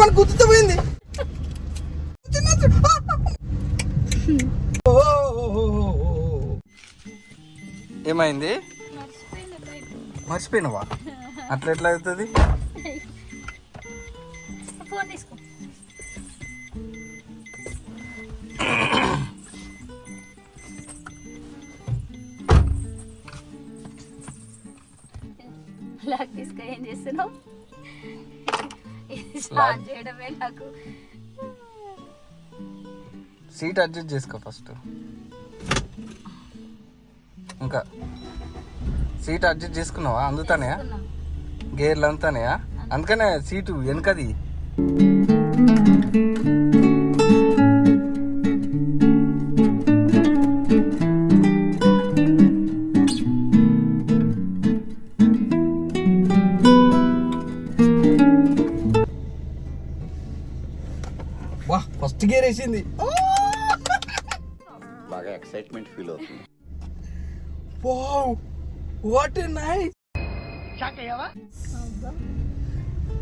మన గుర్తుతో పోయింది. ఏమైంది? మర్చిపోయినవా? అట్లా ఎట్లా అవుతుంది? లాక్ తీసుకో ఏం చేస్తున్నావు స్టార్ట్ చేయడమే నాకు. సీట్ అడ్జస్ట్ చేసుకో ఫస్ట్. ఇంకా. సీట్ అడ్జస్ట్ చేసుకున్నావా? అందుతానే. గేర్లు అంతానే అందుకనే సీటు వెనకది. వేసింది బాగా ఎక్సైట్మెంట్ ఫీల్ అవుతుంది. Wow what a nice.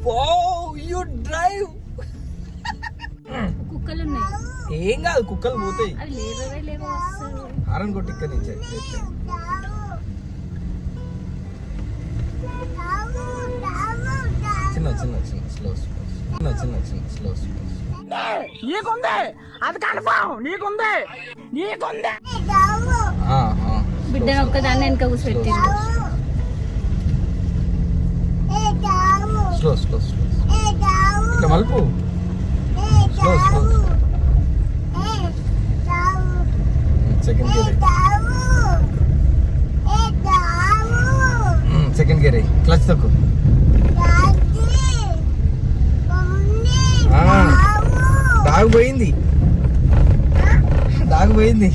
Wow you drive కుక్కలు ఉన్నాయి ఏం కాదు కుక్కలు పోతాయి. హారన్ కొట్టి ఇక్కడ నుంచి. చిన్న చిన్న చిన్న స్లో స్లో చిన్న చిన్న చిన్న స్లో స్లో బిడ్డను ఒక్కదాన్ని వెనక కూర్చోబెట్టిండు స్లో స్లో స్లో ఇట్లా మలుపు. Slow slow second gear second gear clutch తక్కువ డాగ్ పోయింది డాగ్ పోయింది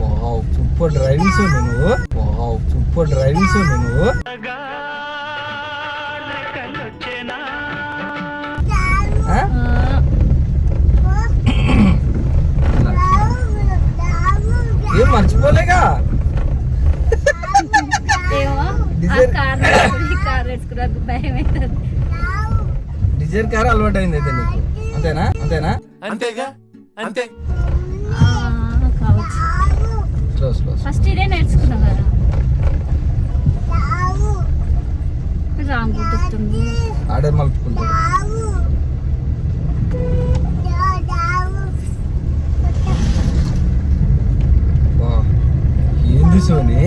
వావ్ సూపర్ డ్రైవింగ్ సో నువ్వు. వావ్ సూపర్ డ్రైవింగ్ సో నువ్వు? ఆ, ఏం మర్చిపోలేగా? కార్ కార్ వేసుకున్నారు భయం అవుతుంది డిజైర్ కార్ అలవాటు అయింది అయితే నీకు. అంతేనా? అంతేనా? స్లో స్లో ఫస్ట్ ఇదే నేర్చుకున్నాం కదా. రాంగ్ గుర్తుంది. ఆడే మలుపుకుంటాడు. ఏంది సోని?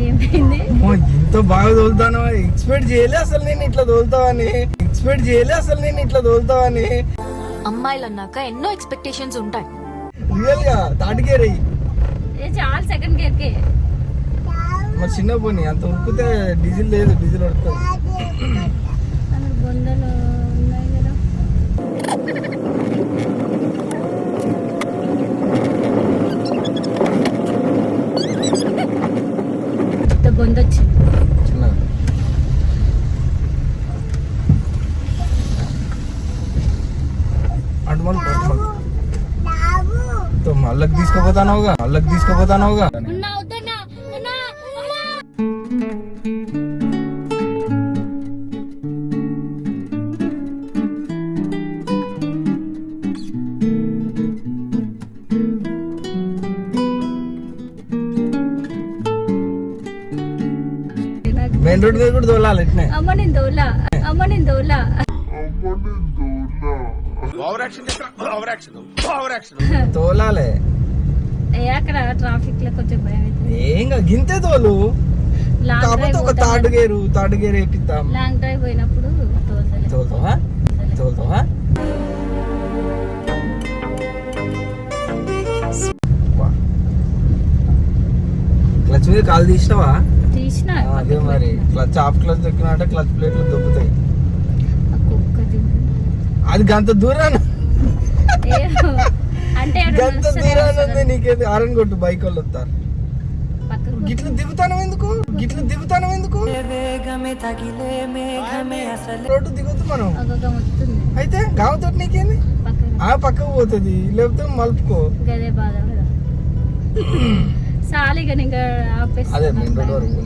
ఇంత బాగా తోలుతాను ఎక్స్పెక్ట్ చేయలే అసలు నేను ఇట్లా తోలుతావని. ఎక్స్పెక్ట్ చేయలే అసలు నేను ఇట్లా తోలుతావని. అమ్మాయిలు అన్నాక ఎన్నో ఎక్స్పెక్టేషన్స్ ఉంటాయి. రియల్గా తాటికేరయి ఏ. చాలా సెకండ్ గేర్కి. మరి చిన్న పోనీ అంత ఉరుకుతే డీజిల్ లేదు డీజిల్ పడుతుంది అందులో బొందలు ఉన్నాయి కదా పెద్ద బొంద వచ్చింది చిన్నగా అటు మలుపు అటు మలుపు తో మెయిన్ రోడ్ మీద కూడా తోలాలి ఇట్నే. అమ్మ నేను దోలా అమ్మ నేను దోలా తోలాలే. ఏ అక్కడ ట్రాఫిక్లో కొంచెం భయం అవుతుంది. ఏం కాదు, గింతే తోలు. కాకపోతే ఒక తాడు. గేరు తాడు గేరు ఎక్కిద్దాం లాంగ్ డ్రైవ్ పోయినప్పుడు తోలుతావా? తోలుతావా? వా. క్లచ్ మీద కాలు తీసినావా? అదే మరి. క్లచ్ ఆఫ్ క్లచ్ దొక్కినట్టే క్లచ్ ప్లేట్లు దొబ్బుతాయి. ఒక్కటి అది గంత దూరాన. అంటే గంత దూరాన ఉంది. నీకేది? ఆరన్ కొట్టు బైక్ వాళ్ళు వస్తారు. గిట్ల దిగుతాను ఎందుకు? గిట్ల దిగుతాను ఎందుకు? రోడ్డు దిగొద్దు మనం. అయితే గావతో నీకేంది? ఆ పక్కకు పోతుంది. లేకపోతే మలుపుకో. అదే మెయిన్ రోడ్ వరకు.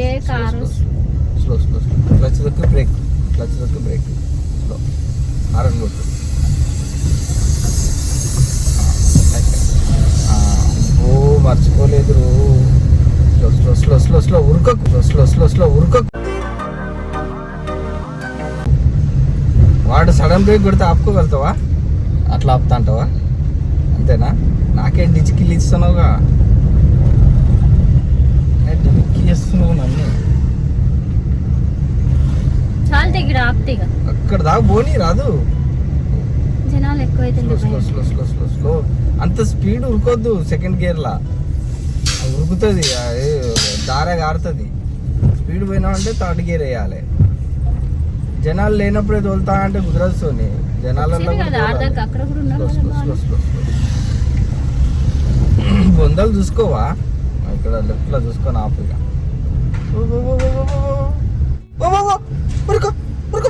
ఏ car? Slow slow slow clutch దొరికి బ్రేక్ క్లచ్ దొరికి బ్రేక్ స్లో ఆరన్ కొట్టు. ఓ మర్చిపోలేదు slow slow slow slow slow ఉరకకు. Slow slow slow ఉరకకు. వాడు సడన్ బ్రేక్ కొడితే ఆపుకోగలుగుతావా? అట్లా ఆపుతా అంటావా అంతేనా? నాకేం డిచికిల్ ఇస్తున్నావుగా చేస్తున్నావు నన్ను. చాలా దగ్గర ఆపితే అక్కడ దాకా పోనీ రాదు. జనాలు ఎక్కువైతే స్లో స్లో స్లో స్లో అంత స్పీడ్ ఉరుకోద్దు సెకండ్ గేర్లా ఉరుకుతుంది దార గారుతుంది. స్పీడ్ పోయినా అంటే థర్డ్ గేర్ వేయాలి. జనాలు లేనప్పుడే తోలుతా అంటే కుదరదుతోని. జనాలలో బొందలు చూసుకోవా? ఇక్కడ లెఫ్ట్లో చూసుకొని ఆపుగా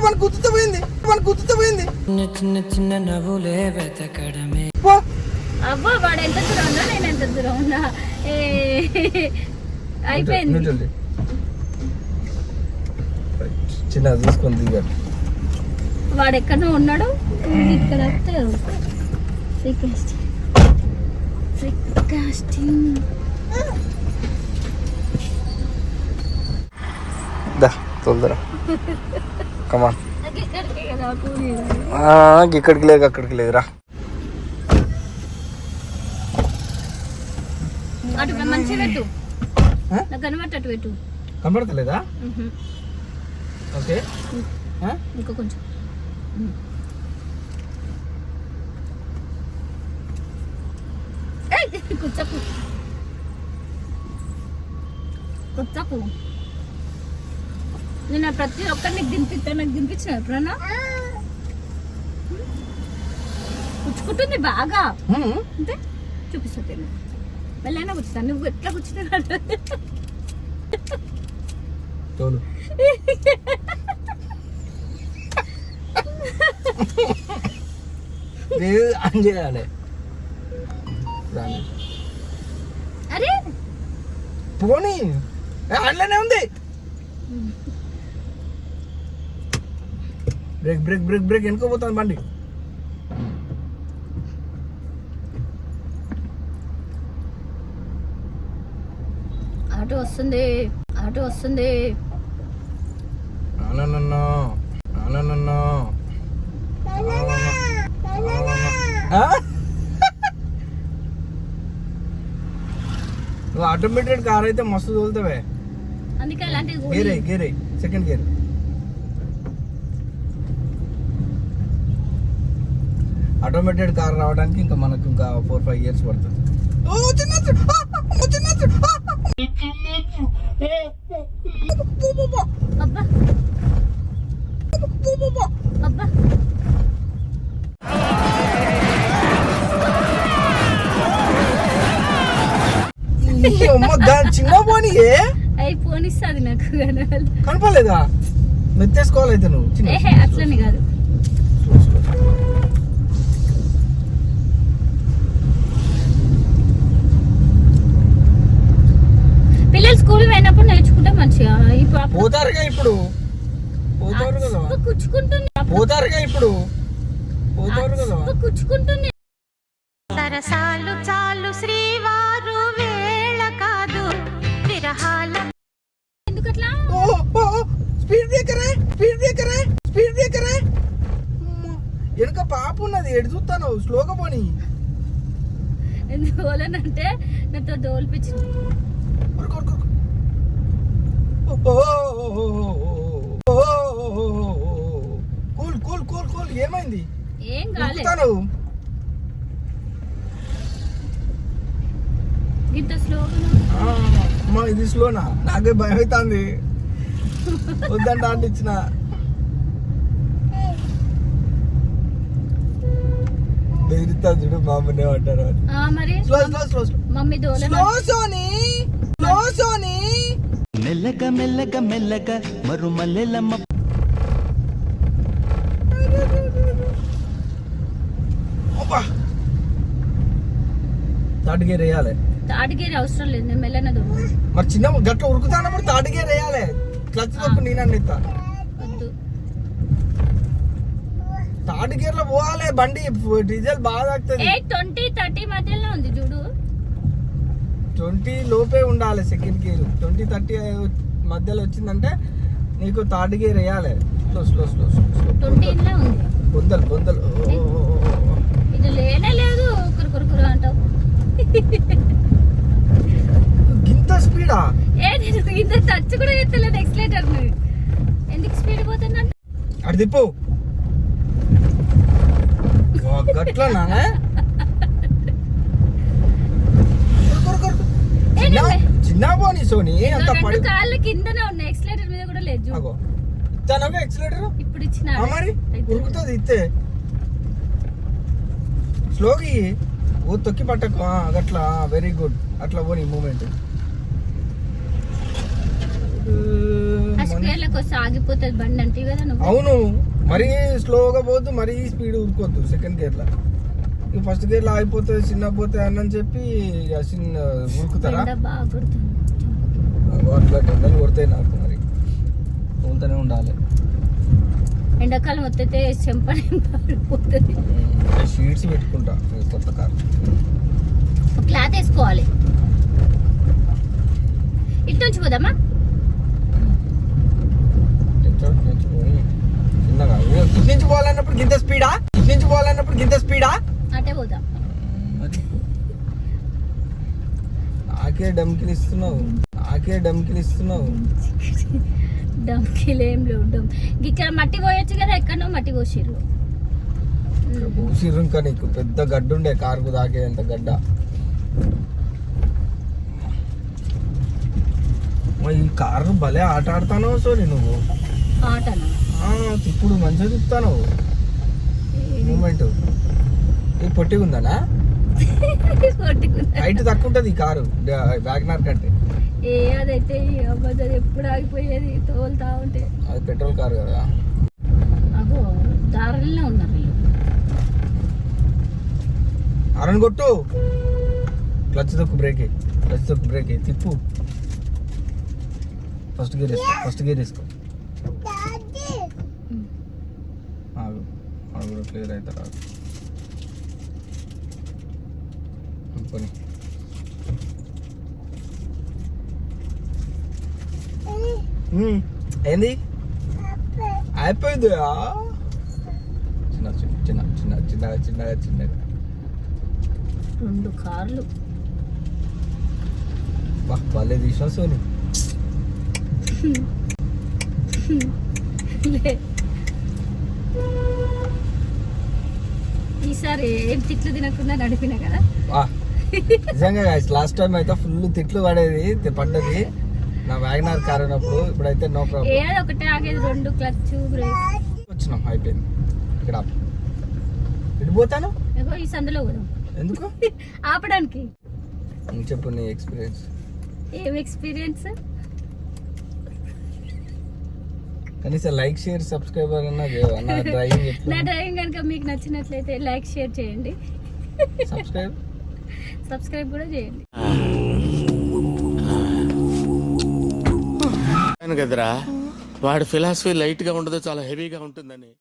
మన గుర్తుతో పోయింది మన గుర్తుతో పోయింది చిన్న చిన్న చిన్న నవ్వులే వెతకడమే. అబ్బా వాడు ఎంత దూరం ఉన్నా నేను ఎంత దూరం ఉన్నా. ఏ అయిపోయింది. చిన్న చూసుకొని దిగాడు వాడు ఎక్కడో ఉన్నాడు. ఇక్కడ వస్తే దా తొందర. కమా ఇక్కడికి లేదు అక్కడికి లేదురా కనబడతలేదా? ఓకే. ఇంకా కొంచెం. కుచ్చకు కుచ్చకు నేను ప్రతి ఒక్కరిని నీకు దింపిస్తా నాకు దింపించిన ఎప్పుడన్నా పుచ్చుకుంటుంది బాగా. అంటే చూపిస్తా తిను. వెళ్ళైనా కూర్చుంటాను నువ్వు ఎట్లా కూర్చున్నాడు అరే! పోనీ. అండ్లనే ఉంది. బ్రేక్ బ్రేక్ బ్రేక్ బ్రేక్ వెనుకోపోతుంది బండి ఆటో వస్తుంది ఆటో వస్తుంది. నువ్వు ఆటోమేటెడ్ కార్ అయితే మస్తు తోలుతావే. అందుకే అలాంటిది గేరే గేరే సెకండ్ గేర్ ఆటోమేటెడ్ కార్ రావడానికి ఇంకా మనకు ఇంకా ఫోర్ ఫైవ్ ఇయర్స్ పడుతుంది. చిన్న పోనీ అయి పోనిస్తుంది నాకు కనపడలేదా. మెత్తేసుకోవాలైతే నువ్వు. అట్లనే కాదు. మంచిగా పోతారుగా ఇప్పుడు? పోతారు కదా? అబ్బా కుచ్చుకుంటుంది. పోతారుగా ఇప్పుడు? పోతారు కదా? అబ్బా కుచ్చుకుంటుంది. సరసాలు చాలు శ్రీవారు వేళ కాదు విరహాల ఎందుకు అట్లా ఓ ఓ ఓ, స్పీడ్ బ్రేకరే స్పీడ్ బ్రేకరే స్పీడ్ బ్రేకరే అమ్మ, వెనక పాప ఉన్నది ఎడు చూస్తాను? స్లోగా పోని. ఎందుకు పోలేనంటే నాతో దోల్పించింది కూల్ కూల్ కూల్ కూల్. ఏమైంది? ఏం కాలేదు అమ్మా ఇది స్లోనా? నాకే భయం అవుతుంది వద్దంట అంటే ఇచ్చిన. బెదిరిస్తా చూడు మా అమ్మనే అంటారు. ఆ, మరి? Slow slow slow slow mummy slow Soni slow Soni మెల్లగా మెల్లగా మెల్లగా మరుమల్లెలమ్మ అబ్బా! థర్డ్ గేర్ వేయాలి. థర్డ్ గేర్ అవసరం లేదు నేను మెల్లన మరి చిన్న గట్ల ఉరుకుతానప్పుడు థర్డ్ గేర్ వేయాలి. క్లచ్ తప్పు నేను ఎత్తా వద్దు. థర్డ్ గేర్లో పోవాలి బండి డీజిల్ బాగా తాగుతుంది ఏ ట్వంటీ థర్టీ మధ్యలో ఉంది చూడు. ట్వంటీ లోపే ఉండాలి సెకండ్ గేర్ ట్వంటీ థర్టీ మధ్యలో వచ్చిందంటే నీకు థర్డ్ గేర్ వేయాలి. స్లో స్లో స్లో స్లో బొందలు బొందలు గింత స్పీడా ఇంత టచ్ కూడా ఎత్తలేదు ఎక్సలేటర్ ఎందుకు స్పీడ్ తిప్పు. గట్లనా? ఏ, నేను- చిన్న పోనీ సోని అంత పడి కాళ్ళు కిందనే ఉన్నాయి. ఎక్సలేటర్ మీద కూడా లేదు అగో. ఇస్తానగా ఎక్సలేటర్ ఇప్పుడు ఇచ్చిన మరి? ఉరుకుతుంది ఇస్తే ఇయ్యి. ఓ తొక్కి పట్టకు ఆ, గట్లా వెరీ గుడ్ అట్లా పోనీ మూమెంట్. ఆగిపోతుంది బండి అంటే కదా అవును. మరీ స్లోగా పోద్దు మరీ స్పీడ్ ఉరుకోవద్దు సెకండ్ గేర్ లా. ఇక ఫస్ట్ గేర్లో ఆగిపోతుంది చిన్న పోతే అని చెప్పి ఇక చిన్న ఉరుకుతారా? అట్లా ఎండలు కొడతాయి నాకు మరి. తోలుతూనే ఉండాలి. ఎండాకాలం వస్తే చెంపని పడిపోతుంది. షీట్స్ పెట్టుకుంటా కొత్త కార్. క్లాత్ వేసుకోవాలి. ఇటు నుంచి పోదామా? చిన్నగా. ఇటు నుంచి పోవాలన్నప్పుడు గింత స్పీడా? ఇటు నుంచి పోవాలన్నప్పుడు గింత స్పీడా? అటే పోదాం నాకే డమ్కిలు ఇస్తున్నావు. నాకే డమ్కిలు ఇస్తున్నావు. డమ్కిలు ఏం లేవు డమ్ ఇక్కడ మట్టి పోయొచ్చు కదా ఎక్కడో మట్టి పోసిర్రు. పూసిర్రు ఇంకా నీకు. పెద్ద గడ్డ ఉండే కారుకు తాకేంత గడ్డ. మరి ఈ కారు భలే ఆట ఆడతానో సోని నువ్వు? ఆటనా? ఇప్పుడు మంచిగా తిప్పుతాను పొట్టిగా ఉందనా హైట్ తక్కువ ఉంటుంది ఈ కారు వ్యాగనార్ కంటే. ఏ అదైతే ఈ అబద్ధం ఎప్పుడు ఆగిపోయేది తోలుతా ఉంటే. అది పెట్రోల్ కారు కదా. అగో దారులనే ఉన్నారు వీళ్ళు. అరన్ కొట్టు. క్లచ్ తొక్కు బ్రేక్ క్లచ్ తొక్కు బ్రేక్ తిప్పు. ఫస్ట్ గేర్ వేసుకో ఫస్ట్ గేర్ వేసుకో. ఆగు ఆగు కూడా క్లియర్ అవుతారు ఉమ్, ఏంది? అయిపోయింది చిన్న చిన్న చిన్న చిన్న చిన్నగా చిన్నగా చిన్నగా. రెండు కార్లు. బా భలే తీసిన సోని. ఈసారి ఏం తిట్లు తినకుండా నడిపిన కదా? వా. నిజంగా లాస్ట్ టైం అయితే ఫుల్ తిట్లు పడేది పడ్డది నా వ్యాగనార్ కార్ అయినప్పుడు ఇప్పుడైతే నో ప్రాబ్లం ఒకటే ఆగేది రెండు క్లచ్ బ్రేక్. వచ్చినాం అయిపోయింది. ఇక్కడ ఆపు. ఇటు పోతాను? ఇగో ఈ సందులో కూడా ఎందుకు? ఆపడానికి. చెప్పు నీ ఎక్స్పీరియన్స్ ఏం ఎక్స్పీరియన్స్ కనీసం లైక్ షేర్ సబ్స్క్రైబర్ అన్నా? నా డ్రైవింగ్ నా డ్రైవింగ్ కనుక మీకు నచ్చినట్లయితే లైక్ షేర్ చేయండి. సబ్స్క్రైబ్ సబ్స్క్రైబ్ కూడా చేయండి. కదరా. వాడి ఫిలాసఫీ లైట్గా ఉండదు చాలా హెవీగా ఉంటుందని.